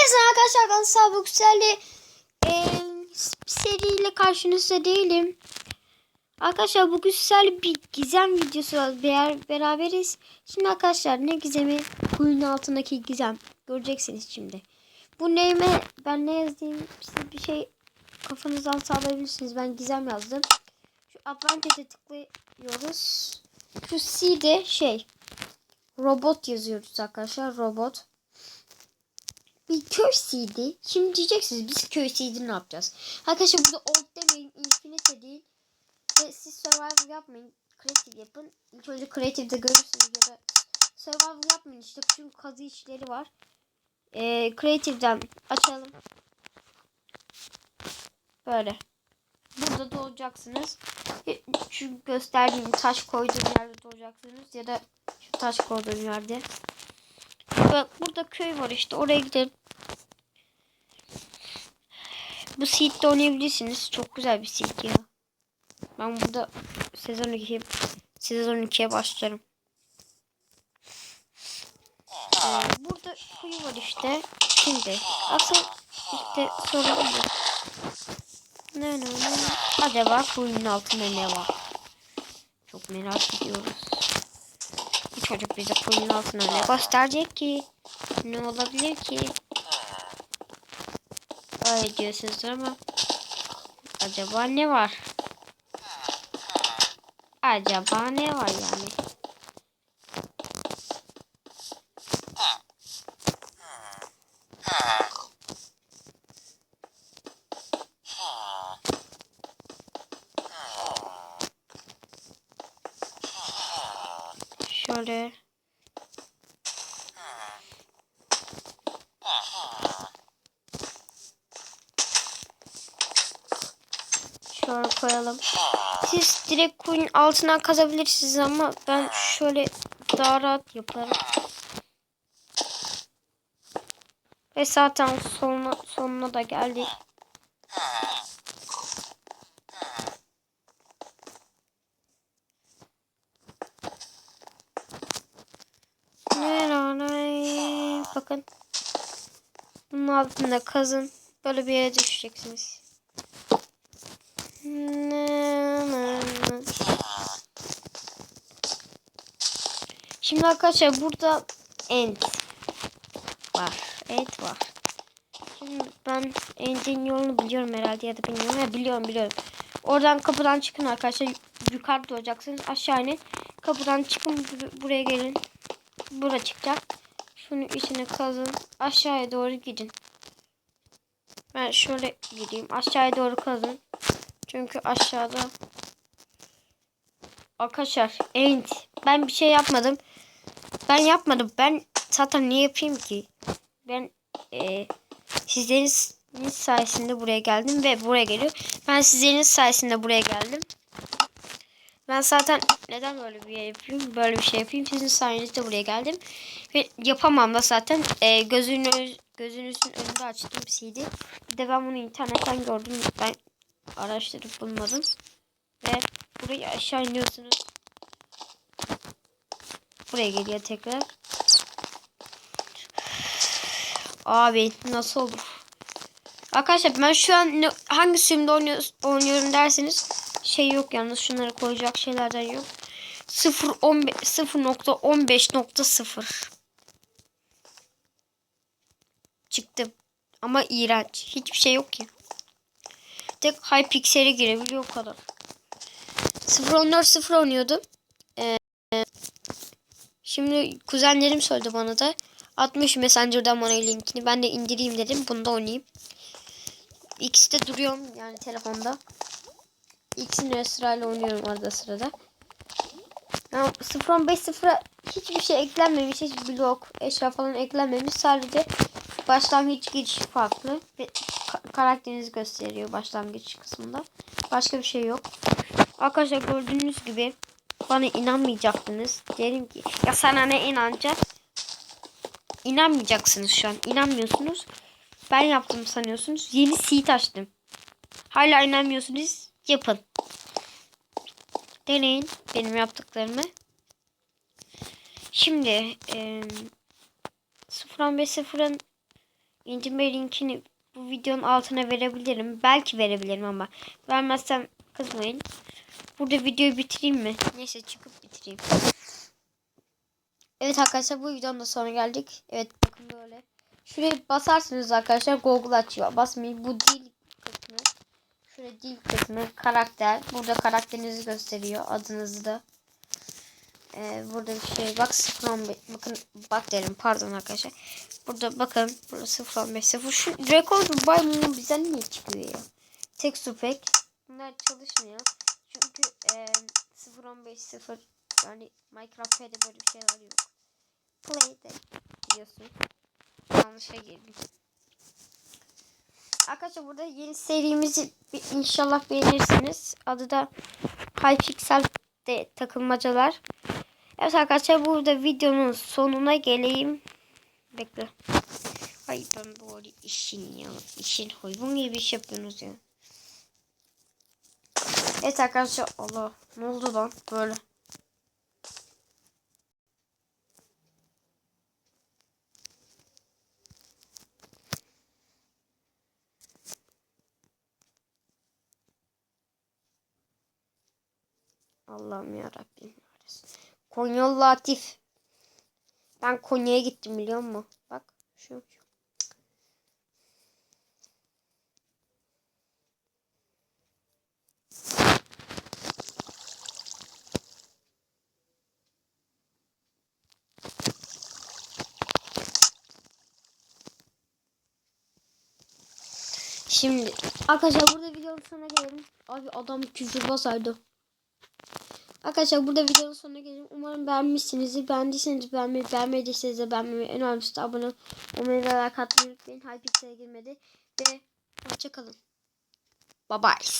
Herkese arkadaşlar ben Sabuk Selli e, seriyle karşınızda değilim. Arkadaşlar bugün sizlerle bir gizem videosu var. Ber beraberiz. Şimdi arkadaşlar ne gizemi? Kuyunun altındaki gizem. Göreceksiniz şimdi. Bu neyime ben ne yazayım? Siz bir şey kafanızdan sağlayabilirsiniz. Ben gizem yazdım. Şu Advantage'e tıklıyoruz. Şu C'de şey robot yazıyoruz arkadaşlar. Robot bir köy CD. Şimdi diyeceksiniz biz köy CD ne yapacağız? Arkadaşlar burada old demeyin. Infinite değil. Ve siz survival yapmayın. Creative yapın. İlk önce creative'de görürsünüz ya da survival yapmayın işte çünkü kazı işleri var. Ee, creative'den açalım. Böyle. Burada doğacaksınız. Şu gösterdiğim taş koyduğum yerde doğacaksınız ya da şu taş koyduğum yerde. Bak burada köy var işte oraya gidelim. Bu seed'de oynayabilirsiniz. Çok güzel bir seed ya. Ben burada sezon 2 sezon 2'ye başlarım. Ee, burada kuyu var işte. Şimdi asıl işte sorun bu. Ne ne ne. Acaba kuyunun altında ne var? Çok merak ediyoruz. Bu çocuk bize kuyunun altına ne gösterecek ki? Ne olabilir ki? Öyle diyorsunuz ama acaba ne var? Acaba ne var yani? Şöyle Şöyle koyalım. Siz direkt kuyun altından kazabilirsiniz ama ben şöyle daha rahat yaparım. Ve zaten sonuna, sonuna da geldik. Bakın. Bunun altında kazın. Böyle bir yere düşeceksiniz. Şimdi arkadaşlar burada end var. End var. Şimdi ben endin yolunu biliyorum herhalde ya da bilmiyorum. Ha, biliyorum biliyorum. Oradan kapıdan çıkın arkadaşlar. Yukarı doğacaksınız. Aşağı inin. Kapıdan çıkın buraya gelin. Bura çıkacak. Şunu içine kazın. Aşağıya doğru gidin. Ben şöyle gideyim. Aşağıya doğru kazın. Çünkü aşağıda Arkadaşlar end. Ben bir şey yapmadım. Ben yapmadım. Ben zaten niye yapayım ki? Ben e, sizlerin sayesinde buraya geldim ve buraya geliyor. Ben sizlerin sayesinde buraya geldim. Ben zaten neden böyle bir şey yapayım? Böyle bir şey yapayım. Sizin sayenizde buraya geldim. Ve yapamam da zaten e, gözünü, gözünüzün önünde açtım CD. Bir de ben bunu internetten gördüm. Ben araştırıp bulmadım. Ve burayı aşağı iniyorsunuz. Buraya geliyor tekrar. Abi nasıl olur? Arkadaşlar ben şu an ne, hangi sürümde oynuyorum derseniz şey yok yalnız şunları koyacak şeylerden yok. 0.15.0 çıktım. Ama iğrenç. Hiçbir şey yok ki. Tek Hypixel'e girebiliyor o kadar. 0.14.0 oynuyordum. Ee, şimdi kuzenlerim söyledi bana da. Atmış Messenger'dan bana linkini. Ben de indireyim dedim. Bunu da oynayayım. İkisi de duruyorum yani telefonda. İkisini sırayla oynuyorum arada sırada. Yani 0.15.0'a hiçbir şey eklenmemiş. Hiç blok, eşya falan eklenmemiş. Sadece başlangıç giriş farklı. Karakterinizi gösteriyor başlangıç kısmında. Başka bir şey yok. Arkadaşlar gördüğünüz gibi bana inanmayacaktınız. Derim ki ya sana ne inanacağız? İnanmayacaksınız şu an. İnanmıyorsunuz. Ben yaptım sanıyorsunuz. Yeni seed açtım. Hala inanmıyorsunuz. Yapın. Deneyin benim yaptıklarımı. Şimdi e, 0.15.0'ın indirme linkini bu videonun altına verebilirim. Belki verebilirim ama vermezsem kızmayın. Burada videoyu bitireyim mi? Neyse çıkıp bitireyim. Evet arkadaşlar bu videonun da sonuna geldik. Evet bakın böyle. Şuraya basarsınız arkadaşlar Google açıyor. Basmayın. Bu dil kısmı. Şuraya dil kısmı. Karakter. Burada karakterinizi gösteriyor. Adınızı da. Ee, burada bir şey bak 015 bakın bak derim pardon arkadaşlar. Burada bakın burada 015 0 şu rekor bay mum bize niye çıkıyor ya? Tek su pek. Bunlar çalışmıyor. Çünkü e, 015 0 yani Minecraft P'de böyle bir şeyler yok. Play'de biliyorsun. Yanlışa girdim. Arkadaşlar burada yeni serimizi inşallah beğenirsiniz. Adı da Hypixel de takılmacalar. Evet arkadaşlar burada videonun sonuna geleyim. Bekle. Ay ben böyle işin ya. işin hayvan gibi iş yapıyorsunuz ya. Evet arkadaşlar Allah ne oldu lan böyle. Allah'ım ya Rabbim. Konyalı Latif. Ben Konya'ya gittim biliyor musun? Bak şu. şu. Şimdi arkadaşlar burada videonun sonuna gelelim. Abi adam küfür basaydı. Arkadaşlar burada videonun sonuna gelelim. Umarım beğenmişsinizdir. Beğendiyseniz beğenmeyi, beğenmediyseniz de beğenmeyi, en önemlisi de abone olmayı ve like atmayı unutmayın. Hypixel'e girmedi. Ve hoşçakalın. Bye bye.